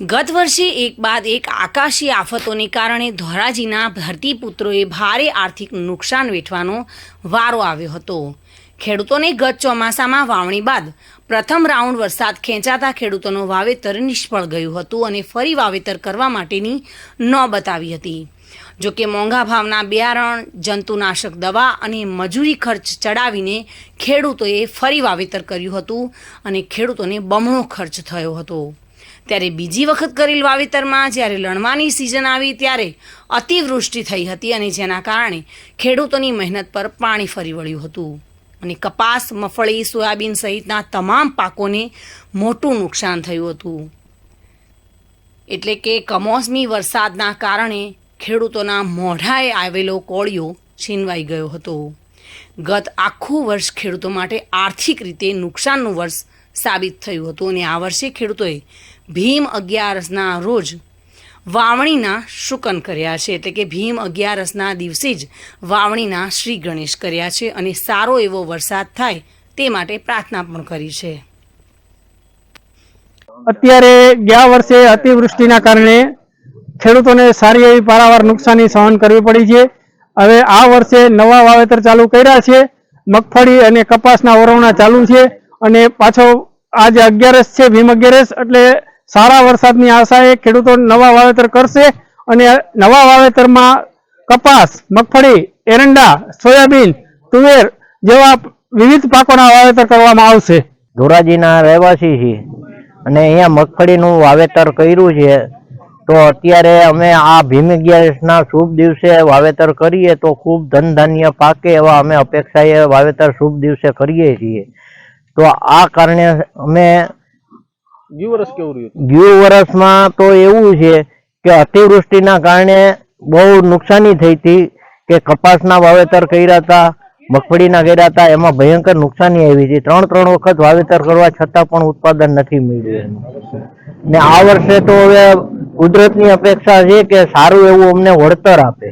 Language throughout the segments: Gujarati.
ગત વર્ષે એક બાદ એક આકાશી આફતોને કારણે ધોરાજીના ધરતીપુત્રોએ ભારે આર્થિક નુકસાન વેઠવાનો વારો આવ્યો હતો. ખેડૂતોને ગત ચોમાસામાં વાવણી બાદ પ્રથમ રાઉન્ડ વરસાદ ખેંચાતા ખેડૂતોનું વાવેતર નિષ્ફળ ગયું હતું અને ફરી વાવેતર કરવા માટેની નોબત આવી હતી. જોકે મોંઘા ભાવના બિયારણ, જંતુનાશક દવા અને મજૂરી ખર્ચ ચડાવીને ખેડૂતોએ ફરી વાવેતર કર્યું હતું અને ખેડૂતોને બમણો ખર્ચ થયો હતો. ત્યારે બીજી વખત કરેલ વાવેતરમાં જ્યારે લણવાની સિઝન આવી ત્યારે અતિવૃષ્ટિ થઈ હતી અને જેના કારણે ખેડૂતોની મહેનત પર પાણી ફરી વળ્યું હતું. અને કપાસ, મફળી, સોયાબીન સહિતના તમામ પાકોને મોટું નુકસાન થયું હતું. એટલે કે કમોસમી વરસાદના કારણે ખેડૂતોના મોઢાએ આવેલો કોળિયો છીનવાઈ ગયો હતો. ગત આખું વર્ષ ખેડૂતો માટે આર્થિક રીતે નુકસાનનું વર્ષ સાબિત થયું હતું અને આ વર્ષે ખેડૂતોએ ભીમ અગિયારસના રોજ વાવણીના શુકન કર્યા છે. એટલે કે ભીમ અગિયારસના દિવસે જ વાવણીના શ્રી ગણેશ કર્યા છે અને સારો એવો વરસાદ થાય તે માટે પ્રાર્થના પણ કરી છે. અત્યારે ગયા વર્ષે અતિવૃષ્ટિના કારણે ખેડૂતોને સારી એવી પારાવાર નુકસાની સહન કરવી પડી છે. હવે આ વર્ષે નવા વાવેતર ચાલુ કર્યા છે. મગફળી અને કપાસના ઓરવણા ચાલુ છે અને પાછો આજે અગિયારસ છે, ભીમ અગિયારસ, એટલે સારા વરસાદની આશાએ ખેડૂતો નવા વાવેતર કરશે અને નવા વાવેતરમાં કપાસ, મગફળી, એરંડા, સોયાબીન, તુવેર જેવા વિવિધ પાકોના વાવેતર કરવામાં આવશે. ધોરાજીના રહેવાસી છીએ અને અહીંયા મગફળીનું વાવેતર કર્યું છે, તો અત્યારે અમે આ ભીમ ગેસના શુભ દિવસે વાવેતર કરીએ તો ખૂબ ધન ધાન્ય પાકે એવા અમે અપેક્ષાએ વાવેતર શુભ દિવસે કરીએ છીએ. તો આ કારણે અમે ગયું વર્ષ તો એવું છે કે અતિવૃષ્ટિના કારણે બહુ નુકસાની થઈ હતી કે કપાસના વાવેતર કર્યા હતા, મગફળીના કર્યા હતા, એમાં ભયંકર નુકસાની આવી હતી. ત્રણ ત્રણ વખત વાવેતર કરવા છતાં પણ ઉત્પાદન નથી મળ્યું. ને આ વર્ષે તો હવે કુદરતની અપેક્ષા છે કે સારું એવું અમને વળતર આપે.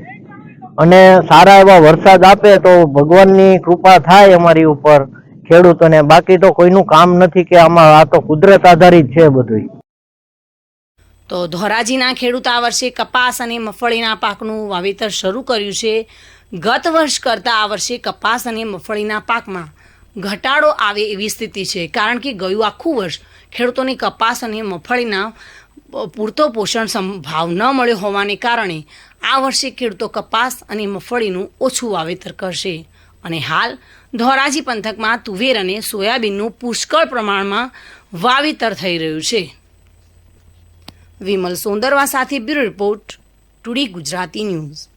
અને સારા એવા વરસાદ આપે તો ભગવાનની કૃપા થાય અમારી ઉપર. ખેડૂતોને બાકી તો કોઈનું કામ નથી કે આમાં આ તો કુદરત આધારિત છે બધું તો ધોરાજીના ખેડૂત આ વર્ષે કપાસ અને મગફળીના પાકનું વાવેતર શરૂ કર્યું છે. ગત વર્ષ કરતાં આ વર્ષે કપાસ અને મગફળીના પાકમાં ઘટાડો આવે એવી સ્થિતિ છે. કારણ કે ગયું આખું વર્ષ ખેડૂતોને કપાસ અને મગફળીના પૂરતો પોષણ સંભાવ ન મળ્યો હોવાને કારણે આ વર્ષે ખેડૂતો કપાસ અને મગફળીનું ઓછું વાવેતર કરશે. અને હાલ ધોરાજી પંથકમાં તુવેર અને સોયાબીનનું પુષ્કળ પ્રમાણમાં વાવેતર થઈ રહ્યું છે. વિમલ સોંદરવા સાથે bureau report, today Gujarati news.